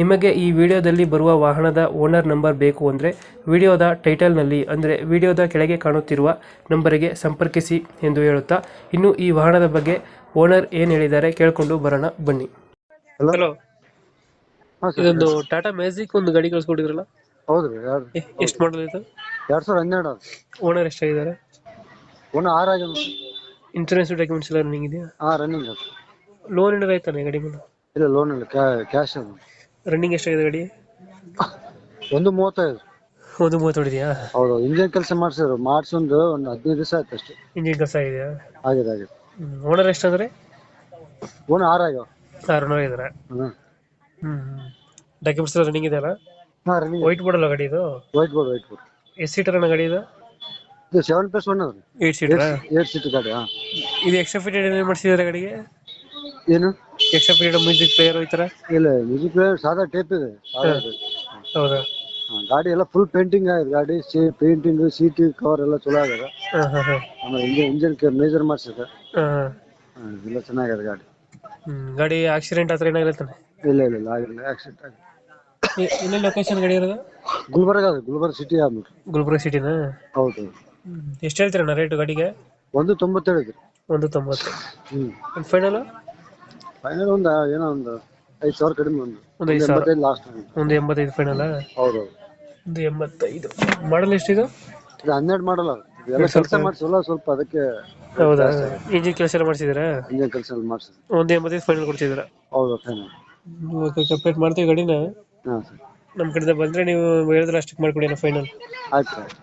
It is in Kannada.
ನಿಮಗೆ ಈ ವಿಡಿಯೋದಲ್ಲಿ ಬರುವ ವಾಹನದ ಓನರ್ ನಂಬರ್ ಬೇಕು ಅಂದರೆ ವಿಡಿಯೋದ ಟೈಟಲ್ನಲ್ಲಿ ಅಂದರೆ ವಿಡಿಯೋದ ಕೆಳಗೆ ಕಾಣುತ್ತಿರುವ ನಂಬರಿಗೆ ಸಂಪರ್ಕಿಸಿ ಎಂದು ಹೇಳುತ್ತಾ ಇನ್ನು ಈ ವಾಹನದ ಬಗ್ಗೆ ಓನರ್ ಏನು ಹೇಳಿದ್ದಾರೆ ಕೇಳಿಕೊಂಡು ಬರೋಣ ಬನ್ನಿ. ಹಲೋ ಇದೊಂದು ಟಾಟಾ ಮ್ಯಾಜಿಕ್ ಒಂದು ಗಾಡಿ ಕಳಿಸ್ಕೊಟ್ಟಿದ್ರಲ್ಲ? ಹೌದ್ರಿ ಎಷ್ಟು ಮಾಡಲ್ ಇದು? ಎರಡ್ ಸಾವಿರದ ಹನ್ನೆರಡು ಓನರ್ ಎಷ್ಟಾಗಿದ್ದಾರೆ? ಒಂದು ಆರ್ ಇನ್ಸೂರೆನ್ಸ್ ಡಾಕ್ಯುಮೆಂಟ್ಸ್ ಎಲ್ಲ ರನ್ನಿಂಗ್ ಇದೆಯಾ? ಹಾಂ ರನ್ನಿಂಗ್ ಲೋನ್ ಏನಾರ ಆಯ್ತಾನೆ ಗಾಡಿ ಮೇಲೆ? ಇಲ್ಲ ಲೋನ್ ಇಲ್ಲ ಕ್ಯಾಶ್ ಅದು. ರನ್ನಿಂಗ್ ಎಷ್ಟಾಗಿದೆ ಗಾಡಿ? ಒಂದು ಮೂವತ್ತೈದು. ಒಂದು ಮೂವತ್ತು ಹೊಡಿದ್ಯಾ? ಹೌದು ಇಂಜಿನ್ ಕೆಲಸ ಮಾಡ್ಸಿದ್ರು. ಮಾಡ್ಸೊಂದು ಒಂದು ಹದಿನೈದು ದಿವಸ ಆಯ್ತು ಅಷ್ಟೇ. ಇಂಜಿನ್ ಕೆಲಸ ಇದೆಯಾ ಆಗಿದೆ ಆಗಿದೆ. ಓನರ್ ಎಷ್ಟಂದ್ರೆ? ಓನರ್ ಆರ್ ಆಗ್ಯಾವ ಆರು ಓನರ್ ಇದ್ದಾರೆ ಹ್ಞೂ ಹ್ಞೂ ಡಾಕ್ಯುಮೆಂಟ್ಸ್ ರನ್ನಿಂಗ್ ರನ್ನಿಂಗ್ ಇದೆಯಲ್ಲ? ಹಾಂ ರನ್ನಿಂಗ್ ವೈಟ್ ಬೋರ್ಡ್ ಅಲ್ಲ ಗಾಡಿ ಇದು? ವೈಟ್ ಬೋರ್ಡ್ ವೈಟ್ ಬೋರ್ಡ್ ಎಷ್ಟು ಸೀಟರ್ ಅಣ್ಣ ಗಾಡಿ ಇದು? ಇದು ಸೆವೆನ್ ಪ್ಲಸ್ ಒನ್ ಅದು. ಏಟ್ ಸೀಟರ್ ಏಟ್ ಸೀಟ್ ಗಾಡಿ ಹಾಂ. ಇದು ಎಕ್ಸ್ಟ್ರಾ ಫಿಟ್ ಏನೇನು ಮಾಡಿಸಿದ್ದಾರೆ ಗಾಡಿಗೆ? ಏನು? ಎಕ್ಸ್ಟ್ರಾ ಫಿಟೆಡ್ ಮ್ಯೂಸಿಕ್ ಪ್ಲೇಯರ್ ಈ ಥರ ಇಲ್ಲ ಮ್ಯೂಸಿಕ್ ಪ್ಲೇಯರ್ ಸಾದಾ ಟೇಪ್ ಇದೆ ಸಾದಾ ಹೌದಾ? ಹಾಂ ಗಾಡಿ ಎಲ್ಲ ಫುಲ್ ಪೇಂಟಿಂಗ್ ಆಗಿದೆ ಗಾಡಿ ಸಿ ಪೇಂಟಿಂಗ್ ಸೀಟ್ ಕವರ್ ಎಲ್ಲ ಚಲೋ ಆಗ್ಯದ ಹಾಂ ಹಾಂ ಹಾಂ. ಆಮೇಲೆ ಇಂಜಿನ್ ಇಂಜಿನ್ ಮೇಜರ್ ಮಾಡ್ಸಿದೆ. ಹಾಂ ಹಾಂ. ಎಲ್ಲ ಚೆನ್ನಾಗಿದೆ ಗಾಡಿ. ಹ್ಞೂ ಗಾಡಿ ಆಕ್ಸಿಡೆಂಟ್ ಆ ಥರ ಏನಾಗಿರ್ತಾನೆ ಇಲ್ಲ ಇಲ್ಲ ಇಲ್ಲ ಆಗಿಲ್ಲ ಆಕ್ಸಿಡೆಂಟ್ ಆಗಿದೆ. ಎಲ್ಲಿ ಲೊಕೇಶನ್ ಗಾಡಿ ಇರೋದು? ಗುಲ್ಬರ್ಗ ಅದು ಗುಲ್ಬರ್ಗ ಸಿಟಿ ಆದ್ಬಿಟ್ಟು ಗುಲ್ಬರ್ಗ ಸಿಟಿನ ಹೌದು ಎಷ್ಟು ಹೇಳ್ತೀರಣ್ಣ ರೇಟ್ ಗಾಡಿಗೆ? ಒಂದು ತೊಂಬತ್ತೇಳು ಇದೆ. ಒಂದು ತೊಂಬತ್ತು. ಹ್ಮ್. ಫೈನಲ್ ಫೈನಲ್ ಒಂದು ಏನೋ ಒಂದು ಐದು ಸಾವಿರ ಕಡಿಮೆ ಒಂದು. ಒಂದು ಐದು ಸಾವಿರ. ಎಂಬತ್ತೈದು ಲಾಸ್ಟ್ ಒಂದು ಎಂಬತ್ತೈದು ಫೈನಲ್ ಹೌದು. ಒಂದು ಎಂಬತ್ತೈದು. ಮಾಡಲ್ ಎಷ್ಟಿದು? ಇದು ಹನ್ನೆರಡು ಮಾಡಲ್ಲ ಎಲ್ಲ ಕೆಲಸ ಮಾಡಿಸಲ್ಲ ಸ್ವಲ್ಪ ಅದಕ್ಕೆ ಹೌದಾ? ಇಂಜಿನ್ ಕೆಲಸ ಎಲ್ಲ ಮಾಡಿಸಿದ್ದೀರಾ? ಇಂಜಿನ್ ಕೆಲಸ ಎಲ್ಲ ಮಾಡಿಸಿ ಒಂದು ಎಂಬತ್ತೈದು ಫೈನಲ್ ಕೊಡ್ತಿದ್ದೀರಾ ಹೌದು ಫೈನಲ್ ಓಕೆ ಕಂಪ್ಲೀಟ್ ಮಾಡ್ತೀವಿ ಗಾಡಿನ. ಹಾಂ ಸರ್. ನಮ್ಮ ಕಡೆಯಿಂದ ಬಂದರೆ ನೀವು ಹೇಳಿದ್ರೆ ಅಷ್ಟಕ್ಕೆ ಮಾಡ್ಕೊಡಿ ಫೈನಲ್ ಆಯ್ತು ಆಯ್ತು.